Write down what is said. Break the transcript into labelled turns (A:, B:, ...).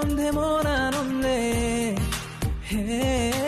A: donde moran hombre. Hey.